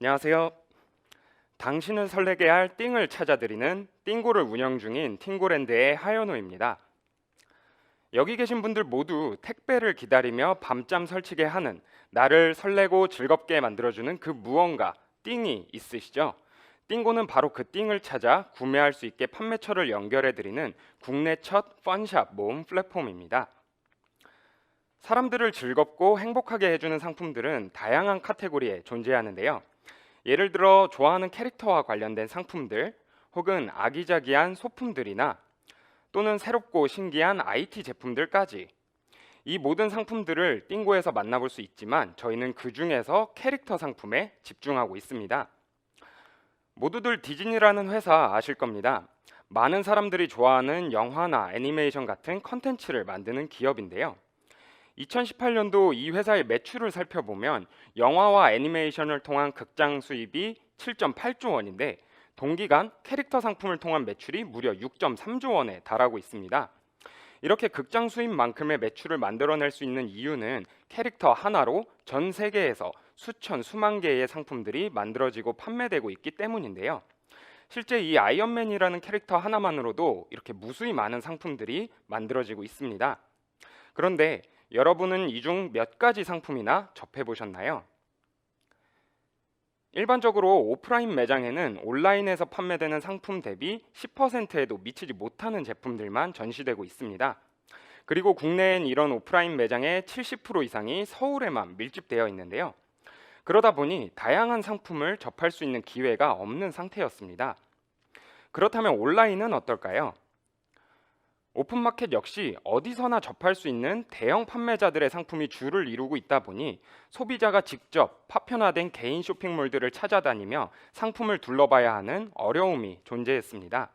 안녕하세요. 당신을 설레게 할 띵을 찾아드리는 띵고를 운영 중인 팅고랜드의 하연호입니다. 여기 계신 분들 모두 택배를 기다리며 밤잠 설치게 하는 나를 설레고 즐겁게 만들어주는 그 무언가 띵이 있으시죠? 띵고는 바로 그 띵을 찾아 구매할 수 있게 판매처를 연결해드리는 국내 첫 펀샵 모음 플랫폼입니다. 사람들을 즐겁고 행복하게 해주는 상품들은 다양한 카테고리에 존재하는데요. 예를 들어 좋아하는 캐릭터와 관련된 상품들 혹은 아기자기한 소품들이나 또는 새롭고 신기한 IT 제품들까지 이 모든 상품들을 띵고에서 만나볼 수 있지만 저희는 그 중에서 캐릭터 상품에 집중하고 있습니다. 모두들 디즈니라는 회사 아실 겁니다. 많은 사람들이 좋아하는 영화나 애니메이션 같은 컨텐츠를 만드는 기업인데요. 2018년도 이 회사의 매출을 살펴보면 영화와 애니메이션을 통한 극장 수입이 7.8조 원인데 동기간 캐릭터 상품을 통한 매출이 무려 6.3조 원에 달하고 있습니다. 이렇게 극장 수입만큼의 매출을 만들어낼 수 있는 이유는 캐릭터 하나로 전 세계에서 수천 수만 개의 상품들이 만들어지고 판매되고 있기 때문인데요. 실제 이 아이언맨이라는 캐릭터 하나만으로도 이렇게 무수히 많은 상품들이 만들어지고 있습니다. 그런데 여러분은 이 중 몇 가지 상품이나 접해 보셨나요? 일반적으로 오프라인 매장에는 온라인에서 판매되는 상품 대비 10%에도 미치지 못하는 제품들만 전시되고 있습니다. 그리고 국내엔 이런 오프라인 매장의 70% 이상이 서울에만 밀집되어 있는데요. 그러다 보니 다양한 상품을 접할 수 있는 기회가 없는 상태였습니다. 그렇다면 온라인은 어떨까요? 오픈마켓 역시 어디서나 접할 수 있는 대형 판매자들의 상품이 주를 이루고 있다 보니 소비자가 직접 파편화된 개인 쇼핑몰들을 찾아다니며 상품을 둘러봐야 하는 어려움이 존재했습니다.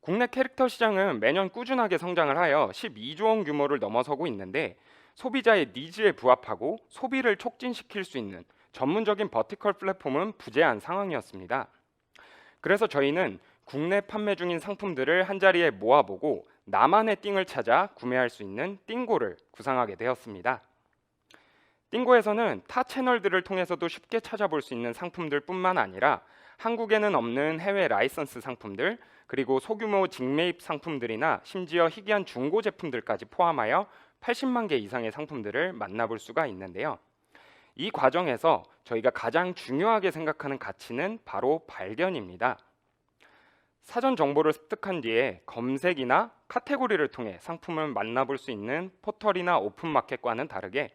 국내 캐릭터 시장은 매년 꾸준하게 성장을 하여 12조 원 규모를 넘어서고 있는데 소비자의 니즈에 부합하고 소비를 촉진시킬 수 있는 전문적인 버티컬 플랫폼은 부재한 상황이었습니다. 그래서 저희는 국내 판매 중인 상품들을 한 자리에 모아보고 나만의 띵을 찾아 구매할 수 있는 띵고를 구상하게 되었습니다. 띵고에서는 타 채널들을 통해서도 쉽게 찾아볼 수 있는 상품들 뿐만 아니라 한국에는 없는 해외 라이선스 상품들 그리고 소규모 직매입 상품들이나 심지어 희귀한 중고 제품들까지 포함하여 80만 개 이상의 상품들을 만나볼 수가 있는데요. 이 과정에서 저희가 가장 중요하게 생각하는 가치는 바로 발견입니다. 사전 정보를 습득한 뒤에 검색이나 카테고리를 통해 상품을 만나볼 수 있는 포털이나 오픈마켓과는 다르게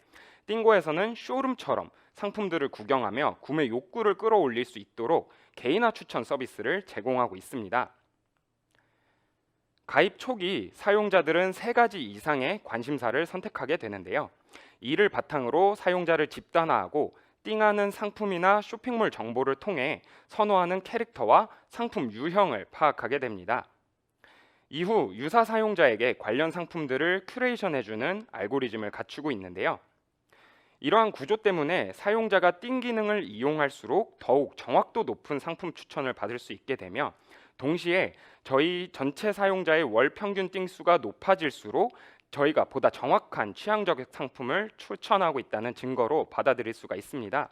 띵고에서는 쇼룸처럼 상품들을 구경하며 구매 욕구를 끌어올릴 수 있도록 개인화 추천 서비스를 제공하고 있습니다. 가입 초기 사용자들은 세 가지 이상의 관심사를 선택하게 되는데요. 이를 바탕으로 사용자를 집단화하고 띵하는 상품이나 쇼핑몰 정보를 통해 선호하는 캐릭터와 상품 유형을 파악하게 됩니다. 이후 유사 사용자에게 관련 상품들을 큐레이션해주는 알고리즘을 갖추고 있는데요. 이러한 구조 때문에 사용자가 띵 기능을 이용할수록 더욱 정확도 높은 상품 추천을 받을 수 있게 되며 동시에 저희 전체 사용자의 월 평균 띵 수가 높아질수록 저희가 보다 정확한 취향적 상품을 추천하고 있다는 증거로 받아들일 수가 있습니다.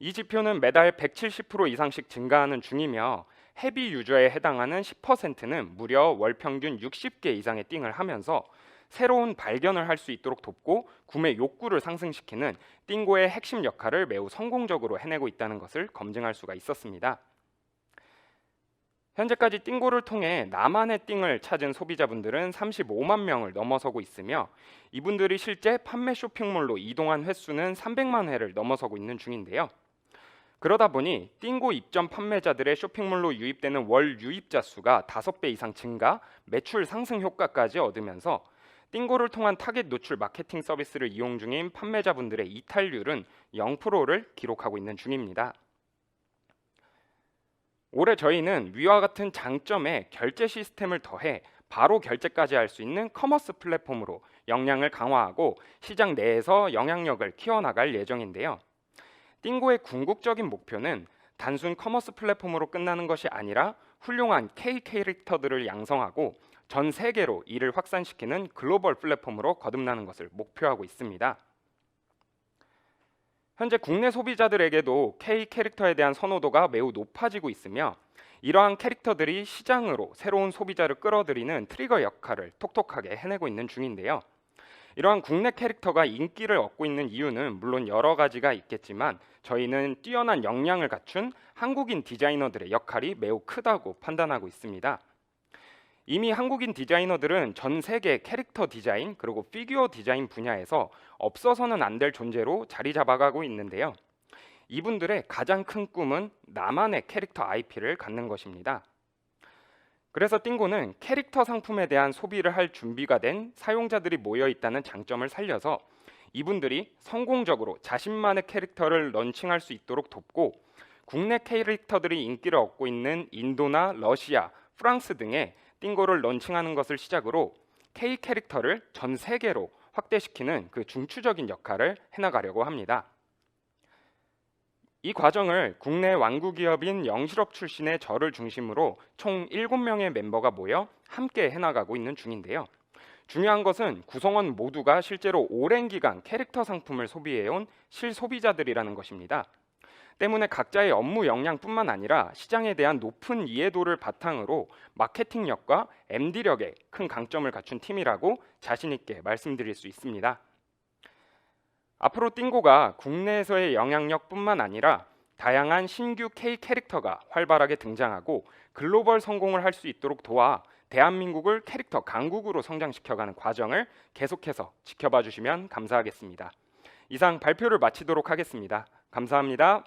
이 지표는 매달 170% 이상씩 증가하는 중이며 헤비 유저에 해당하는 10%는 무려 월 평균 60개 이상의 띵을 하면서 새로운 발견을 할 수 있도록 돕고 구매 욕구를 상승시키는 띵고의 핵심 역할을 매우 성공적으로 해내고 있다는 것을 검증할 수가 있었습니다. 현재까지 띵고를 통해 나만의 띵을 찾은 소비자분들은 35만 명을 넘어서고 있으며 이분들이 실제 판매 쇼핑몰로 이동한 횟수는 300만 회를 넘어서고 있는 중인데요. 그러다 보니 띵고 입점 판매자들의 쇼핑몰로 유입되는 월 유입자 수가 5배 이상 증가, 매출 상승 효과까지 얻으면서 띵고를 통한 타겟 노출 마케팅 서비스를 이용 중인 판매자분들의 이탈률은 0%를 기록하고 있는 중입니다. 올해 저희는 위와 같은 장점에 결제 시스템을 더해 바로 결제까지 할 수 있는 커머스 플랫폼으로 역량을 강화하고 시장 내에서 영향력을 키워나갈 예정인데요. 띵고의 궁극적인 목표는 단순 커머스 플랫폼으로 끝나는 것이 아니라 훌륭한 K 캐릭터들을 양성하고 전 세계로 이를 확산시키는 글로벌 플랫폼으로 거듭나는 것을 목표하고 있습니다. 현재 국내 소비자들에게도 K 캐릭터에 대한 선호도가 매우 높아지고 있으며 이러한 캐릭터들이 시장으로 새로운 소비자를 끌어들이는 트리거 역할을 톡톡하게 해내고 있는 중인데요. 이러한 국내 캐릭터가 인기를 얻고 있는 이유는 물론 여러 가지가 있겠지만 저희는 뛰어난 역량을 갖춘 한국인 디자이너들의 역할이 매우 크다고 판단하고 있습니다. 이미 한국인 디자이너들은 전 세계 캐릭터 디자인 그리고 피규어 디자인 분야에서 없어서는 안 될 존재로 자리 잡아가고 있는데요. 이분들의 가장 큰 꿈은 나만의 캐릭터 IP를 갖는 것입니다. 그래서 띵고는 캐릭터 상품에 대한 소비를 할 준비가 된 사용자들이 모여 있다는 장점을 살려서 이분들이 성공적으로 자신만의 캐릭터를 런칭할 수 있도록 돕고 국내 캐릭터들이 인기를 얻고 있는 인도나 러시아, 프랑스 등의 띵고를 런칭하는 것을 시작으로 K 캐릭터를 전 세계로 확대시키는 그 중추적인 역할을 해나가려고 합니다. 이 과정을 국내 완구 기업인 영실업 출신의 저를 중심으로 총 7명의 멤버가 모여 함께 해나가고 있는 중인데요. 중요한 것은 구성원 모두가 실제로 오랜 기간 캐릭터 상품을 소비해온 실소비자들이라는 것입니다. 때문에 각자의 업무 역량뿐만 아니라 시장에 대한 높은 이해도를 바탕으로 마케팅력과 MD력에 큰 강점을 갖춘 팀이라고 자신 있게 말씀드릴 수 있습니다. 앞으로 띵고가 국내에서의 영향력뿐만 아니라 다양한 신규 K 캐릭터가 활발하게 등장하고 글로벌 성공을 할 수 있도록 도와 대한민국을 캐릭터 강국으로 성장시켜가는 과정을 계속해서 지켜봐 주시면 감사하겠습니다. 이상 발표를 마치도록 하겠습니다. 감사합니다.